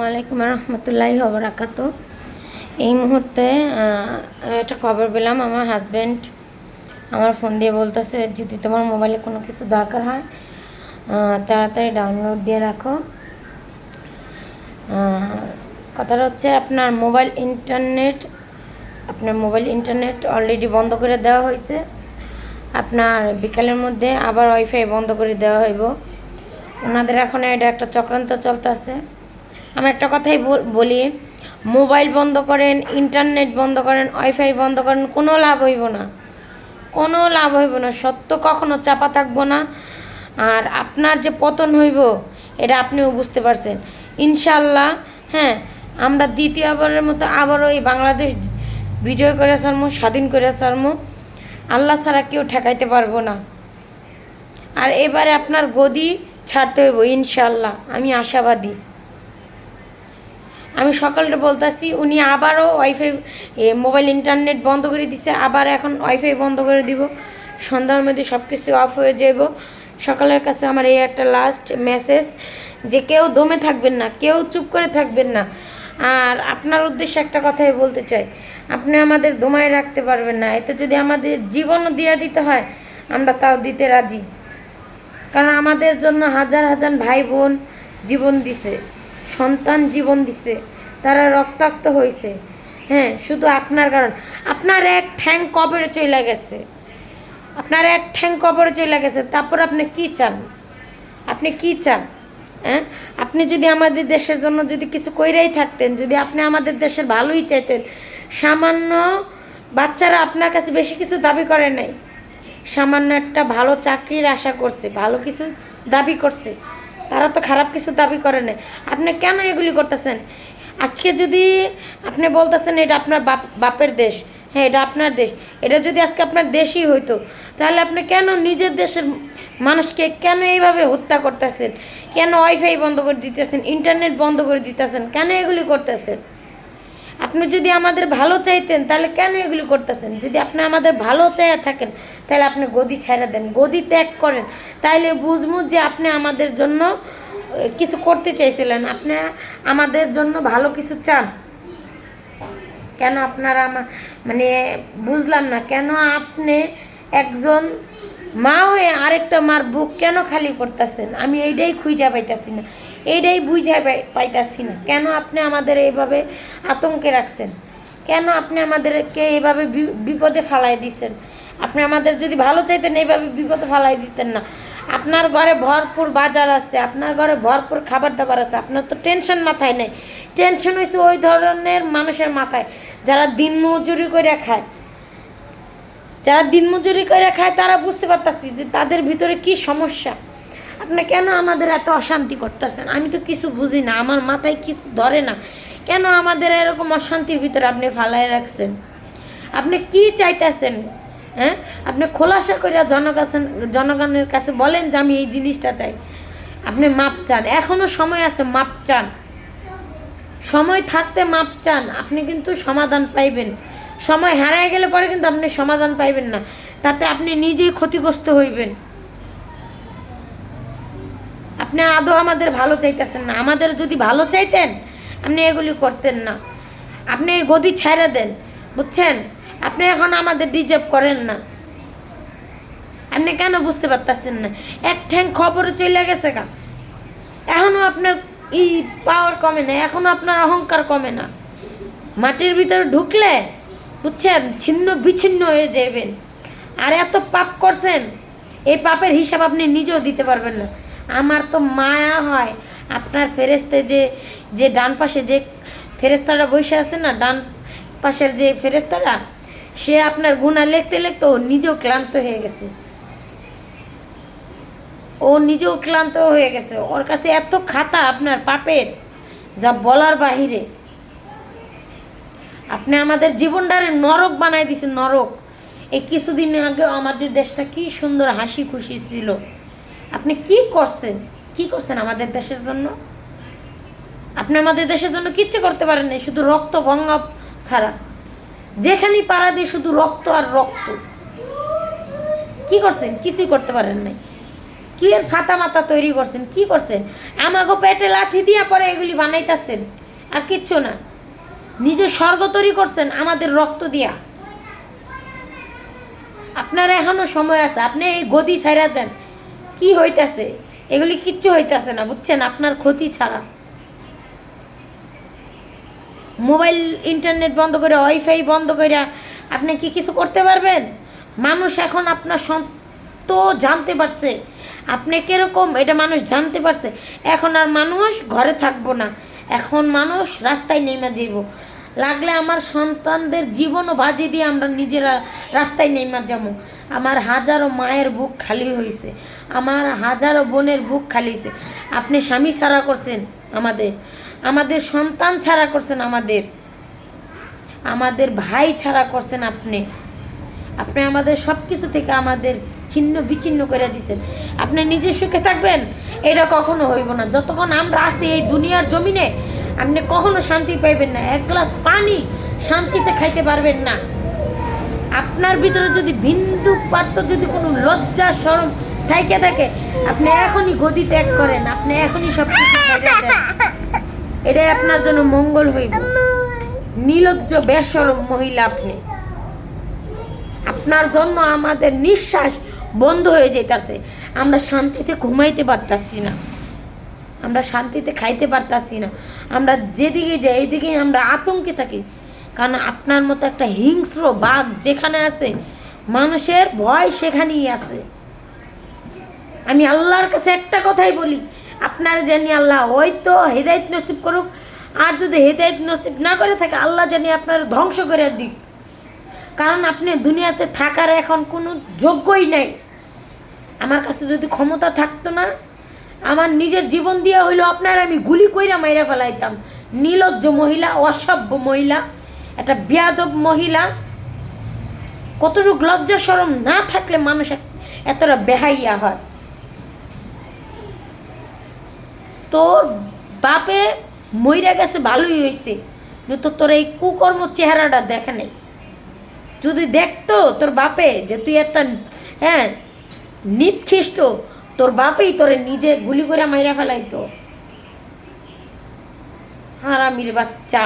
ওয়ালাইকুম রহমতুল্লাহি হবরাকাত এই মুহূর্তে একটা খবর পেলাম, আমার হাজব্যান্ড আমার ফোন দিয়ে বলতেছে, যদি তোমার মোবাইলে কোনো কিছু দরকার হয় তাড়াতাড়ি ডাউনলোড দিয়ে রাখো। কথাটা হচ্ছে, আপনার মোবাইল ইন্টারনেট আপনার মোবাইল ইন্টারনেট অলরেডি বন্ধ করে দেওয়া হয়েছে। আপনার বিকালের মধ্যে আবার ওয়াইফাই বন্ধ করে দেওয়া হইব। ওনাদের এখন এটা একটা চক্রান্ত চলতেছে। আমি একটা কথাই বল- মোবাইল বন্ধ করেন, ইন্টারনেট বন্ধ করেন, ওয়াইফাই বন্ধ করেন, কোনো লাভ হইব না। কোনো লাভ হইব না, সত্য কখনো চাপা থাকব না। আর আপনার যে পতন হইব, এটা আপনিও বুঝতে পারছেন। ইনশাল্লাহ হ্যাঁ আমরা দ্বিতীয়বারের মতো আবারও এই বাংলাদেশ বিজয় করে সারমু স্বাধীন করে সারমু আল্লাহ ছাড়া কেউ ঠেকাইতে পারব না। আর এবারে আপনার গদি ছাড়তে হইব ইনশাল্লাহ আমি আশাবাদী। আমি সকালটা বলতেছি, উনি আবারও ওয়াইফাই মোবাইল ইন্টারনেট বন্ধ করে দিছে, আবার এখন ওয়াইফাই বন্ধ করে দিব। সন্ধ্যার মধ্যে সব কিছু অফ হয়ে যাব। সকালের কাছে আমার এই একটা লাস্ট মেসেজ যে কেউ দমে থাকবেন না, কেউ চুপ করে থাকবেন না। আর আপনার উদ্দেশ্যে একটা কথাই বলতে চাই, আপনি আমাদের দমায় রাখতে পারবেন না, এতে যদি আমাদের জীবনও দিয়ে দিতে হয়, আমরা তাও দিতে রাজি। কারণ আমাদের জন্য হাজার হাজার ভাই বোন জীবন দিছে। সন্তান জীবন দিছে, তারা রক্তাক্ত হয়েছে হ্যাঁ শুধু আপনার কারণ। আপনার এক ঠ্যাং কবরে চলে গেছে। আপনার এক ঠ্যাং কবরে চলে গেছে, তারপর আপনি কি চান? আপনি কি চান? হ্যাঁ? আপনি যদি আমাদের দেশের জন্য যদি কিছু কইরাই থাকতেন, যদি আপনি আমাদের দেশের ভালোই চাইতেন, সামান্য বাচ্চারা আপনার কাছে বেশি কিছু দাবি করে নাই। সামান্য একটা ভালো চাকরির আশা করছে, ভালো কিছু দাবি করছে। তারা তো খারাপ কিছু দাবি করে নাই। আপনি কেন এগুলি করতেছেন? আজকে যদি আপনি বলতেছেন এটা আপনার বাপ, বাপের দেশ হ্যাঁ এটা আপনার দেশ, এটা যদি আজকে আপনার দেশই হইতো, তাহলে আপনি কেন নিজের দেশের মানুষকে কেন এইভাবে হত্যা করতেছেন? কেন ওয়াইফাই বন্ধ করে দিতেছেন? ইন্টারনেট বন্ধ করে দিতেছেন? কেন এগুলি করতেছেন? আপনি যদি আমাদের ভালো চাইতেন, তাহলে কেন এগুলি করতেছেন? যদি আপনি আমাদের ভালো চাইয়া থাকেন, তাহলে আপনি গদি ছেড়ে দেন, গদি ত্যাগ করেন। তাইলে বুঝব যে আপনি আমাদের জন্য কিছু করতে চাইছিলেন। আপনি আমাদের জন্য ভালো কিছু চান। কেন আপনারা মানে বুঝলাম না, কেন আপনি একজন মা হয়ে আরেকটা মার বুক কেন খালি করতেছেন? আমি এইটাই খুঁজা পাইতাছি না। এইটাই বুঝাই পাইতাছি না। কেন আপনি আমাদের এইভাবে আতঙ্কে রাখছেন? কেন আপনি আমাদেরকে এইভাবে বিপদে ফালাই দিচ্ছেন আপনি আমাদের যদি ভালো চাইতেন, এইভাবে বিপদে ফালাই দিতেন না। আপনার ঘরে ভরপুর বাজার আছে, আপনার ঘরে ভরপুর খাবার দাবার আছে, আপনার তো টেনশন মাথায় নেই। টেনশন হয়েছে ওই ধরনের মানুষের মাথায়, যারা দিন মজুরি করে খায়। যারা দিনমজুরি করে খায়, তারা বুঝতে পারতাছি যে তাদের ভিতরে কি সমস্যা। আপনি কেন আমাদের এত অশান্তি করতেছেন? আমি তো কিছু বুঝি না, আমার মাথায় কিছু ধরে না। কেন আমাদের এরকম অশান্তির ভিতরে আপনি ফালাই রাখছেন? আপনি কি চাইতেছেন? হ্যাঁ? আপনি খোলাসা করে জনগাছেন জনগণের কাছে বলেন যে আমি এই জিনিসটা চাই। আপনি মাপ চান, এখনও সময় আছে, মাপ চান। সময় থাকতে মাপ চান, আপনি কিন্তু সমাধান পাইবেন। সময় হারায় গেলে পরে কিন্তু আপনি সমাধান পাইবেন না, তাতে আপনি নিজেই ক্ষতিগ্রস্ত হইবেন। আপনি আদৌ আমাদের ভালো চাইতেছেন না। আমাদের যদি ভালো চাইতেন, আপনি এগুলি করতেন না। আপনি এই গদি ছেড়ে দেন, বুঝছেন? আপনি এখন আমাদের ডিজার্ভ করেন না। আপনি কেন বুঝতে পারতেছেন না? এক ঠ্যাং খবরে চলে গেছে গা। এখনও আপনার ই পাওয়ার কমে না এখনও আপনার অহংকার কমে না। মাটির ভিতরে ঢুকলে, বুঝছেন? ছিন্ন বিচ্ছিন্ন হয়ে যাবেন আর এত পাপ করছেন, এই পাপের হিসাব আপনি নিজেও দিতে পারবেন না। আমার তো মায়া হয়। আপনার ফেরেস্তে যে যে ডান পাশে যে ফেরেস্তারা বসে আছে না, ডান পাশের যে ফেরেস্তারা সে আপনার গুণা লিখতে লিখতে ও নিজেও ক্লান্ত হয়ে গেছে। ও নিজেও ক্লান্ত হয়ে গেছে। ওর কাছে এত খাতা আপনার পাপের, যা বলার বাহিরে। আপনি আমাদের জীবনটারে নরক বানাই দিছেন, নরক। এই কিছুদিন আগে আমাদের দেশটা কি সুন্দর হাসি খুশি ছিল। আপনি কি করছেন? কি করছেন আমাদের দেশের জন্য? আপনি আমাদের দেশের জন্য কিচ্ছু করতে পারেন না শুধু রক্ত গঙ্গা ছাড়া। যেখানেই পাড়া দিয়ে শুধু রক্ত আর রক্ত। কি করছেন? কিছুই করতে পারেন নাই। কি এর ছাতা মাতা তৈরি করছেন? কি করছেন? আমাকে পেটে লাথি দিয়া পরে এগুলি বানাইতেছেন। আর কিচ্ছু না। নিজে স্বর্গ তৈরি করছেন আমাদের রক্ত দিয়া। আপনার এখনও সময় আছে। আপনি এই গদি ছাইরা দেন। কি হইতাছে? এগুলি কিচ্ছু হইতাছে না, বুঝছেন? আপনার ক্ষতি ছাড়া। মোবাইল, ইন্টারনেট বন্ধ করে, ওয়াইফাই বন্ধ করে আপনি কি কিছু করতে পারবেন? মানুষ এখন আপনার সন্ত জানতে পারছে। আপনি কীরকম এটা মানুষ জানতে পারছে? এখন আর মানুষ ঘরে থাকব না। এখন মানুষ রাস্তায় নেমে যাইব। লাগলে আমার সন্তানদের জীবনও বাজি দিয়ে আমরা নিজেরা রাস্তায় নেমে যাব। আমার হাজারো মায়ের বুক খালি হয়েছে আমার হাজারো বোনের বুক খালি হয়েছে আপনি স্বামী ছাড়া করছেন আমাদের। আমাদের সন্তান ছাড়া করছেন আমাদের। আমাদের ভাই ছাড়া করছেন আপনি। আপনি আমাদের সব কিছু থেকে আমাদের ছিন্ন বিচ্ছিন্ন করে দিছেন। আপনি নিজে সুখে থাকবেন? এটা কখনো হইব না। যতক্ষণ আমরা আছি এই দুনিয়ার জমিনে আপনি কখনো শান্তি পাইবেন না। এক গ্লাস পানি শান্তিতে খাইতে পারবেন না। আপনার ভিতরে যদি বিন্দু পার্থ যদি কোনো লজ্জা সরম থাইকে থাকে, আপনি এখনই গদি ত্যাগ করেন। আপনি এখনই সব কিছু এটাই আপনার জন্য মঙ্গল হইব। নির্লজ্জ বেসরম মহিলা আপনি। আপনার জন্য আমাদের নিঃশ্বাস বন্ধ হয়ে যেতেছে আমরা শান্তিতে ঘুমাইতে পারতাছি না। আমরা শান্তিতে খাইতে পারতাছি না। আমরা যেদিকে যাই, এইদিকেই আমরা আতঙ্কে থাকি। কারণ আপনার মতো একটা হিংস্র বাঘ যেখানে আছে, মানুষের ভয় সেখানেই আছে। আমি আল্লাহর কাছে একটা কথাই বলি, আপনার জানি আল্লাহ ওই তো হেদায়ত নসিব করুক, আর যদি হেদায়ত নসিব না করে থাকে, আল্লাহ জানি আপনার ধ্বংস করে দিক। কারণ আপনি দুনিয়াতে থাকার এখন কোনো যোগ্যই নাই। আমার কাছে যদি ক্ষমতা থাকতো না আমার নিজের জীবন দিয়ে হইল আপনার আমি গুলি কইরা মাইরা ফেলাইতাম। নির্লজ্জ মহিলা, অসভ্য মহিলা, একটা বেয়াদব মহিলা। কতটুকু লজ্জা সরম না থাকলে মানুষ এতটা বেহাইয়া হয়। তোর বাপে মইরা গেছে, ভালোই হয়েছে কিন্তু তোর এই কুকর্ম চেহারাটা দেখে নেই। যদি দেখতো তোর বাপে যে তুই একটা হ্যাঁ নিৎখ্রিস্ট তোর বাপেই তোরে নিজে গুলি করে মাইরা ফেলাইতো। হারামির বাচ্চা।